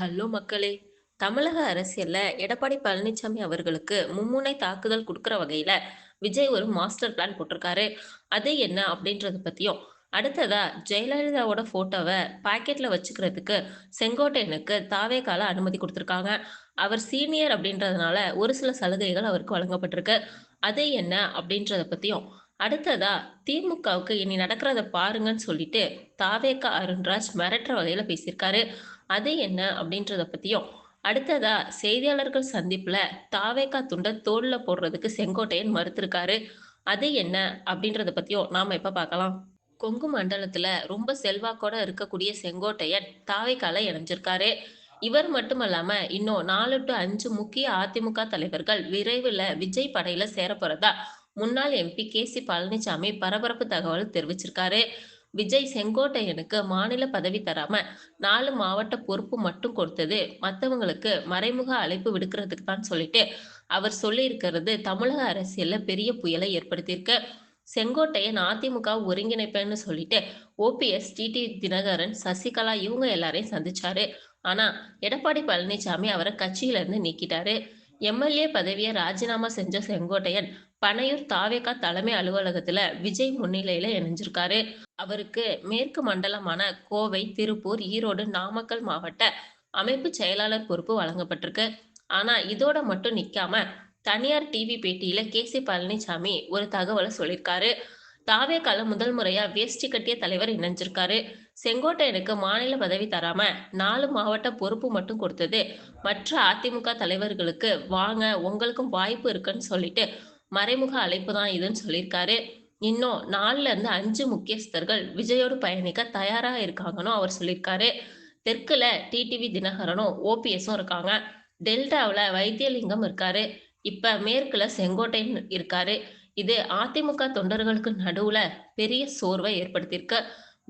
Hello மக்களே! தமிழக அரசியல்ல எடப்பாடி பழனிசாமி அவர்களுக்கு மும்முனை தாக்குதல் கொடுக்குற வகையில, விஜய் ஒரு மாஸ்டர் பிளான் போட்டிருக்காரு. அது என்ன அப்படின்றத பத்தியும், அடுத்ததா ஜெயலலிதாவோட போட்டோவை பாக்கெட்ல வச்சுக்கிறதுக்கு செங்கோட்டையனுக்கு தாவேகால அனுமதி கொடுத்துருக்காங்க அவர் சீனியர் அப்படின்றதுனால ஒரு சில சலுகைகள் அவருக்கு வழங்கப்பட்டிருக்கு. அது என்ன அப்படின்றத பத்தியும், அடுத்ததா திமுகவுக்கு இனி நடக்கிறத பாருங்கன்னு சொல்லிட்டு தாவேக்கா அருண்ராஜ் மிரட்டுற வகையில பேசியிருக்காரு. அது என்ன அப்படின்றத பத்தியும், அடுத்ததா செய்தியாளர்கள் சந்திப்புல தாவேகா துண்ட தோல்ல போடுறதுக்கு செங்கோட்டையன் மறுத்திருக்காரு. அது என்ன அப்படின்றத பத்தியும் நாம இப்ப பார்க்கலாம். கொங்கு மண்டலத்துல ரொம்ப செல்வாக்கோட இருக்கக்கூடிய செங்கோட்டையன் தாவேகால இணைஞ்சிருக்காரு. இவர் மட்டுமல்லாம இன்னும் நாலு டு அஞ்சு முக்கிய அதிமுக தலைவர்கள் விரைவில் விஜய் படையில சேரப்போறதா முன்னாள் எம்பி கே. சி. பழனிசாமி பரபரப்பு தகவல் தெரிவிச்சிருக்காரு. விஜய் செங்கோட்டையனுக்கு மாநில பதவி தராம நாலு மாவட்ட பொறுப்பு மட்டும் கொடுத்தது மற்றவங்களுக்கு மறைமுக அழைப்பு விடுக்கிறதுக்கு தான் சொல்லிட்டு அவர் சொல்லியிருக்கிறது தமிழக அரசியல்ல பெரிய புயலை ஏற்படுத்தியிருக்கு. செங்கோட்டையன் அதிமுக ஒருங்கிணைப்பேன்னு சொல்லிட்டு ஓபிஎஸ், டிடி தினகரன், சசிகலா இவங்க எல்லாரையும் சந்திச்சாரு. ஆனா எடப்பாடி பழனிசாமி அவரை கட்சியில இருந்து நீக்கிட்டாரு. எம்.எல்.ஏ. பதவியை ராஜினாமா செஞ்ச செங்கோட்டையன் பனையூர் தாவேகா தலைமை அலுவலகத்துல விஜய் முன்னிலையில இணைஞ்சிருக்காரு. அவருக்கு மேற்கு மண்டலமான கோவை, திருப்பூர், ஈரோடு, நாமக்கல் மாவட்ட அமைப்பு செயலாளர் பொறுப்பு வழங்கப்பட்டிருக்கு. ஆனா இதோட மட்டும் நிக்காம தனியார் டிவி பேட்டியில கே. சி. பழனிசாமி ஒரு தகவலை சொல்லியிருக்காரு. தாவேகால முதல் முறையா வேஷ்டி கட்டிய தலைவர் இணைஞ்சிருக்காரு. செங்கோட்டையனுக்கு மாநில பதவி தராம நாலு மாவட்ட பொறுப்பு மட்டும் கொடுத்தது மற்ற அதிமுக தலைவர்களுக்கு வாங்க உங்களுக்கும் வாய்ப்பு இருக்குன்னு சொல்லிட்டு மறைமுக அழைப்பு தான் இதுன்னு சொல்லியிருக்காரு. இன்னும் நாலுல இருந்து அஞ்சு முக்கியஸ்தர்கள் விஜயோடு பயணிக்க தயாரா இருக்காங்கன்னு அவர் சொல்லியிருக்காரு. தெற்குல டிடிவி தினகரனும், ஓபிஎஸும் இருக்காங்க. டெல்டாவில் வைத்தியலிங்கம் இருக்காரு. இப்ப மேற்குல செங்கோட்டையன் இருக்காரு. இது அதிமுக தொண்டர்களுக்கு நடுவுல பெரிய சோர்வை ஏற்படுத்தியிருக்கு.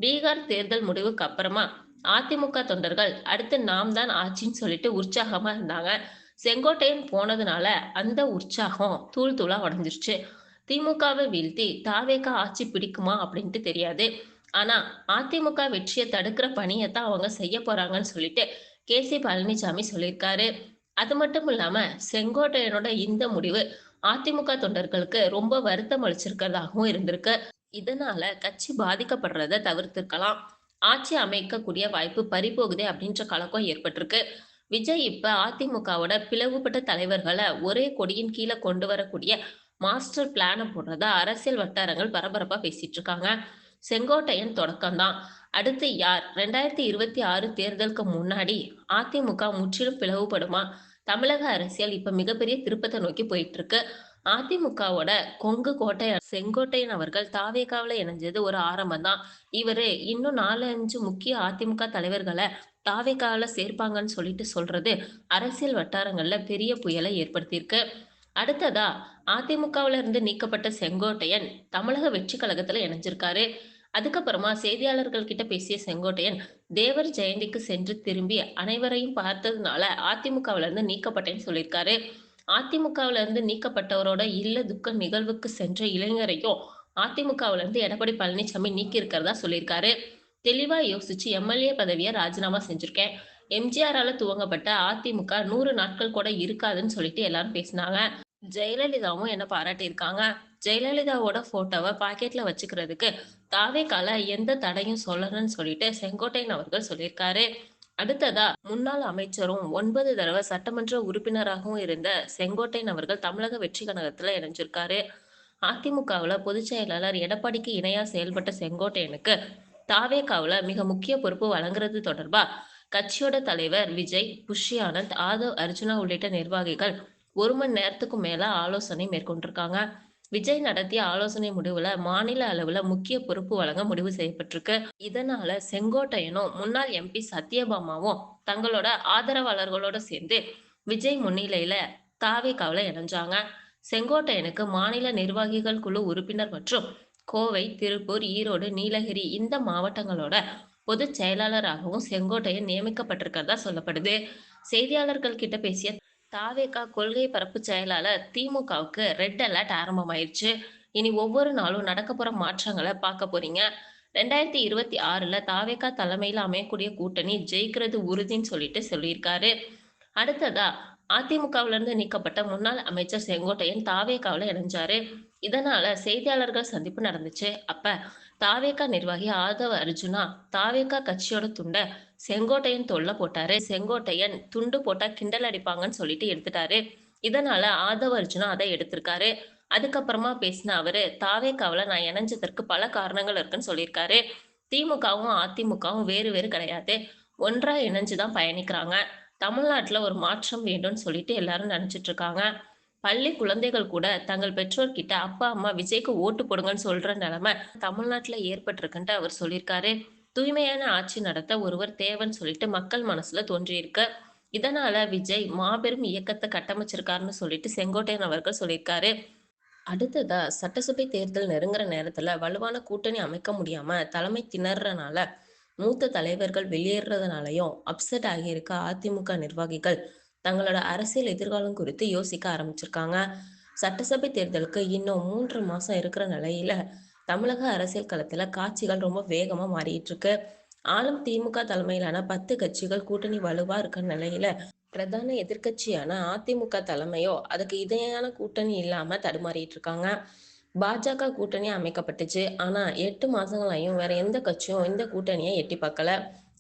பீகார் தேர்தல் முடிவுக்கு அப்புறமா அதிமுக தொண்டர்கள் அடுத்து நாம் தான் ஆட்சின்னு சொல்லிட்டு உற்சாகமா இருந்தாங்க. செங்கோட்டையன் போனதுனால அந்த உற்சாகம் தூள் தூளா உடஞ்சிருச்சு திமுகவை வீழ்த்தி தாவேக்கா ஆட்சி பிடிக்குமா அப்படின்ட்டு தெரியாது. ஆனா அதிமுக வெற்றியை தடுக்கிற பணியை தான் அவங்க செய்ய போறாங்கன்னு சொல்லிட்டு கே. சி. பழனிசாமி சொல்லியிருக்காரு. அது மட்டும் இல்லாம செங்கோட்டையனோட இந்த முடிவு அதிமுக தொண்டர்களுக்கு ரொம்ப வருத்தம் அளிச்சிருக்கிறதாகவும் இருந்திருக்கு. இதனால கட்சி பாதிக்கப்படுறத தவிர்த்திருக்கலாம். ஆட்சி அமைக்கக்கூடிய வாய்ப்பு பறிபோகுதே அப்படின்ற கலக்கம் ஏற்பட்டிருக்கு. விஜய் இப்ப அதிமுகவோட பிளவுபட்ட தலைவர்களை ஒரே கொடியின் கீழே கொண்டு வரக்கூடிய மாஸ்டர் பிளான போடுறதா அரசியல் வட்டாரங்கள் பரபரப்பா பேசிட்டு இருக்காங்க. செங்கோட்டையன் தொடக்கம் தான். அடுத்து யார்? 2026 தேர்தலுக்கு முன்னாடி அதிமுக முற்றிலும் பிளவுபடுமா? தமிழக அரசியல் இப்ப மிகப்பெரிய திருப்பத்தை நோக்கி போயிட்டு இருக்கு. அதிமுகவோட கொங்கு கோட்டை செங்கோட்டையன் அவர்கள் தாவேகாவில் இணைஞ்சது ஒரு ஆரம்பம் தான். இவரு இன்னும் 4, 5 முக்கிய அதிமுக தலைவர்களை தாவேகாவில் சேர்ப்பாங்கன்னு சொல்லிட்டு சொல்றது அரசியல் வட்டாரங்கள்ல பெரிய புயலை ஏற்படுத்தியிருக்கு. அடுத்ததா அதிமுகவுல இருந்து நீக்கப்பட்ட செங்கோட்டையன் தமிழக வெற்றி கழகத்துல இணைஞ்சிருக்காரு. அதுக்கப்புறமா செய்தியாளர்கள் கிட்ட பேசிய செங்கோட்டையன் தேவர் ஜெயந்திக்கு சென்று திரும்பி அனைவரையும் பார்த்ததுனால அதிமுகவுல இருந்து நீக்கப்பட்டேன்னு சொல்லியிருக்காரு. அதிமுகவுல இருந்து நீக்கப்பட்டவரோட இல்ல துக்க நிகழ்வுக்கு சென்ற இளைஞரையும் அதிமுகவுல இருந்து எடப்பாடி பழனிசாமி நீக்கியிருக்கிறதா சொல்லியிருக்காரு. தெளிவா யோசிச்சு எம்.எல்.ஏ. பதவியை ராஜினாமா செஞ்சிருக்கேன். எம்.ஜி.ஆரால துவங்கப்பட்ட அதிமுக நூறு நாட்கள் கூட இருக்காதுன்னு சொல்லிட்டு எல்லாரும் பேசினாங்க. ஜெயலலிதாவும் என்ன பாராட்டியிருக்காங்க. ஜெயலலிதாவோட போட்டோவை பாக்கெட்ல வச்சுக்கிறதுக்கு தாவேகால எந்த தடையும் சொல்லணும்னு சொல்லிட்டு செங்கோட்டையன் அவர்கள் சொல்லியிருக்காரு. அடுத்ததா முன்னாள் அமைச்சரும் ஒன்பது தடவை சட்டமன்ற உறுப்பினராகவும் இருந்த செங்கோட்டையன் அவர்கள் தமிழக வெற்றி கழகத்துல இணைஞ்சிருக்காரு. அதிமுகவுல பொதுச் செயலாளர் எடப்பாடிக்கு இணையா செயல்பட்ட செங்கோட்டையனுக்கு தாவேகாவுல மிக முக்கிய பொறுப்பு வழங்குறது தொடர்பா கட்சியோட தலைவர் விஜய், புஷி ஆனந்த், ஆதவ் அர்ஜுனா உள்ளிட்ட நிர்வாகிகள் ஒரு மணி நேரத்துக்கும் மேல ஆலோசனை மேற்கொண்டிருக்காங்க. விஜய் நடத்திய ஆலோசனை முடிவுல மாநில அளவுல முக்கிய பொறுப்பு வழங்க முடிவு செய்யப்பட்டிருக்கு. இதனால செங்கோட்டையனும், முன்னாள் எம்பி சத்யபாமாவும் தங்களோட ஆதரவாளர்களோட சேர்ந்து விஜய் முன்னிலையில தாவேகாவுல இணைஞ்சாங்க. செங்கோட்டையனுக்கு மாநில நிர்வாகிகள் குழு உறுப்பினர் மற்றும் கோவை, திருப்பூர், ஈரோடு, நீலகிரி இந்த மாவட்டங்களோட பொதுச் செயலாளராகவும் செங்கோட்டையன் நியமிக்கப்பட்டிருக்கிறதா சொல்லப்படுது. செய்தியாளர்கள் கிட்ட பேசிய தாவேகா கொள்கை பரப்பு செயலாளர் திமுகவுக்கு ரெட் அலர்ட் ஆரம்பமாயிருச்சு. இனி ஒவ்வொரு நாளும் நடக்கப்புற மாற்றங்களை பார்க்க போறீங்க. ரெண்டாயிரத்தி இருபத்தி ஆறுல தாவேகா தலைமையில அமையக்கூடிய கூட்டணி ஜெயிக்கிறது உறுதின்னு சொல்லிட்டு சொல்லியிருக்காரு அடுத்ததா அதிமுகவுல இருந்து நீக்கப்பட்ட முன்னாள் அமைச்சர் செங்கோட்டையன் தாவேகாவுல இணைஞ்சாரு இதனால செய்தியாளர்கள் சந்திப்பு நடந்துச்சு அப்ப தாவேகா நிர்வாகி ஆதவ அர்ஜுனா தாவேகா கட்சியோட துண்டை செங்கோட்டையன் தொல்லை போட்டாரு. செங்கோட்டையன் துண்டு போட்டா கிண்டல் அடிப்பாங்கன்னு சொல்லிட்டு எடுத்துட்டாரு. இதனால ஆதவ அர்ஜுனா அதை எடுத்திருக்காரு. அதுக்கப்புறமா பேசின அவரு தாவேக்காவில் நான் இணைஞ்சதற்கு பல காரணங்கள் இருக்குன்னு சொல்லியிருக்காரு. திமுகவும் அதிமுகவும் வேறு வேறு கிடையாது. ஒன்றா இணைஞ்சு தான் பயணிக்கிறாங்க. தமிழ்நாட்டில் ஒரு மாற்றம் வேண்டும்னு சொல்லிட்டு எல்லாரும் நினைச்சிட்டு இருக்காங்க. பள்ளி குழந்தைகள் கூட தங்கள் பெற்றோர்கிட்ட அப்பா அம்மா விஜய்க்கு ஓட்டு போடுங்கன்னு சொல்ற நிலைமை தமிழ்நாட்டில் ஏற்பட்டிருக்குன்ட்டு அவர் சொல்லியிருக்காரு. தூய்மையான ஆட்சி நடத்த ஒருவர் தேவைன்னு சொல்லிட்டு மக்கள் மனசுல தோன்றியிருக்கு. இதனால விஜய் மாபெரும் இயக்கத்தை கட்டமைச்சிருக்காருன்னு சொல்லிட்டு செங்கோட்டையன் அவர்கள் சொல்லியிருக்காரு. அடுத்ததா சட்டசபை தேர்தல் நெருங்குற நேரத்துல வலுவான கூட்டணி அமைக்க முடியாம தலைமை திணறனால மூத்த தலைவர்கள் வெளியேறதுனாலையும் அப்செட் ஆகியிருக்க அதிமுக நிர்வாகிகள். தங்களோட அரசியல் எதிர்காலம் குறித்து யோசிக்க ஆரம்பிச்சிருக்காங்க. சட்டசபை தேர்தலுக்கு இன்னும் மூன்று மாசம் இருக்கிற நிலையில தமிழக அரசியல் களத்துல காட்சிகள் ரொம்ப வேகமா மாறிட்டு இருக்கு ஆளும் திமுக தலைமையிலான பத்து கட்சிகள் கூட்டணி வலுவா இருக்க நிலையில பிரதான எதிர்கட்சியான அதிமுக தலைமையோ அதுக்கு இணையான கூட்டணி இல்லாம தடுமாறிட்டு இருக்காங்க பாஜக கூட்டணி அமைக்கப்பட்டுச்சு. ஆனா எட்டு மாசங்களையும் வேற எந்த கட்சியும் இந்த கூட்டணியை எட்டி பார்க்கல.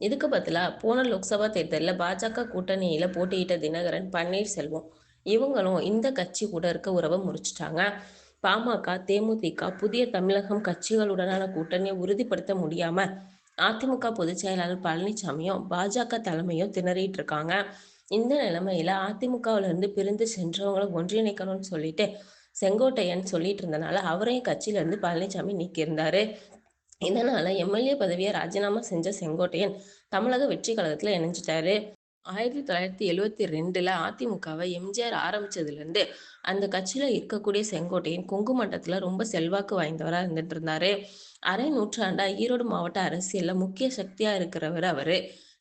இதுக்கு பதிலா போன லோக்சபா தேர்தலில் பாஜக கூட்டணியில போட்டியிட்ட தினகரன் பன்னீர்செல்வம். இவங்களும் இந்த கட்சி கூட இருக்க உறவை முறிச்சிட்டாங்க. பாமக தேமுதிக புதிய தமிழகம் கட்சிகளுடனான கூட்டணியை உறுதிப்படுத்த முடியாம அதிமுக பொதுச் செயலாளர் பழனிசாமியும் பாஜக தலைமையும் திணறிட்டு இருக்காங்க. இந்த நிலைமையில அதிமுகவுல இருந்து பிரிந்து சென்றவங்களை ஒன்றிணைக்கணும்னு சொல்லிட்டு செங்கோட்டையன் சொல்லிட்டு இருந்தனால அவரையும் கட்சியில இருந்து பழனிசாமி நீக்கியிருந்தாரு. இதனால எம்எல்ஏ பதவியை ராஜினாமா செஞ்ச செங்கோட்டையன் தமிழக வெற்றி கழகத்துல இணைஞ்சிட்டாரு. ஆயிரத்தி தொள்ளாயிரத்தி எழுவத்தி ரெண்டுல அதிமுகவை எம்ஜிஆர் ஆரம்பிச்சதுலேருந்து அந்த கட்சியில இருக்கக்கூடிய செங்கோட்டையன் கொங்கு மண்டலத்துல ரொம்ப செல்வாக்கு வாய்ந்தவராக இருந்துட்டு இருந்தாரு அரை நூற்றாண்டா ஈரோடு மாவட்ட அரசியல்ல முக்கிய சக்தியா இருக்கிறவர் அவரு.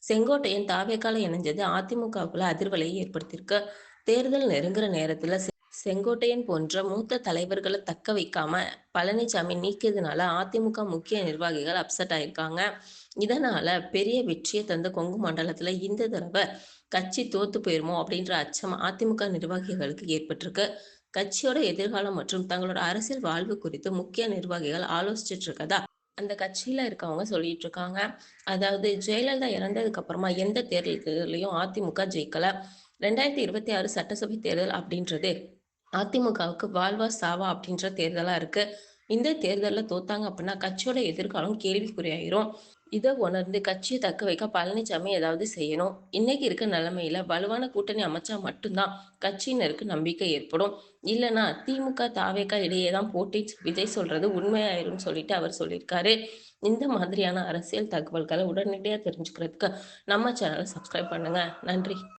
செங்கோட்டையன் தாவேக்கால இணைஞ்சது அதிமுகவுக்குள்ள அதிர்வலையை ஏற்படுத்தியிருக்கு. தேர்தல் நெருங்குற நேரத்துல செங்கோட்டையன் போன்ற மூத்த தலைவர்களை தக்க வைக்காம பழனிசாமி நீக்கியதுனால அதிமுக முக்கிய நிர்வாகிகள் அப்செட் ஆயிருக்காங்க. இதனால பெரிய வெற்றியை தந்த கொங்கு மண்டலத்துல இந்த தடவை கட்சி தோத்து போயிருமோ அப்படின்ற அச்சம் அதிமுக நிர்வாகிகளுக்கு ஏற்பட்டிருக்கு. கட்சியோட எதிர்காலம் மற்றும் தங்களோட அரசியல் வாழ்வு குறித்து முக்கிய நிர்வாகிகள் ஆலோசிச்சுட்டு இருக்கதா அந்த கட்சியில இருக்கவங்க சொல்லிட்டு இருக்காங்க. அதாவது ஜெயலலிதா இறந்ததுக்கு அப்புறமா எந்த தேர்தலையும் அதிமுக ஜெயிக்கல. ரெண்டாயிரத்தி இருபத்தி ஆறு சட்டசபை தேர்தல் அப்படின்றது அதிமுகவுக்கு வாழ்வா சாவா அப்படின்ற தேர்தலா இருக்கு. இந்த தேர்தலில் தோத்தாங்க அப்படின்னா கட்சியோட எதிர்காலம் கேள்விக்குறியாயிரும். இதை உணர்ந்து கட்சியை தக்க வைக்க பழனிசாமி ஏதாவது செய்யணும். இன்னைக்கு இருக்க நிலைமையில வலுவான கூட்டணி அமைச்சா மட்டும்தான் கட்சியினருக்கு நம்பிக்கை ஏற்படும். இல்லைன்னா திமுக தாவேக்கா இடையே தான் போட்டி விஜய் சொல்றது உண்மையாயிரும் சொல்லிட்டு அவர் சொல்லியிருக்காரு. இந்த மாதிரியான அரசியல் தகவல்களை உடனடியாக தெரிஞ்சுக்கிறதுக்கு நம்ம சேனலை சப்ஸ்கிரைப் பண்ணுங்க. நன்றி.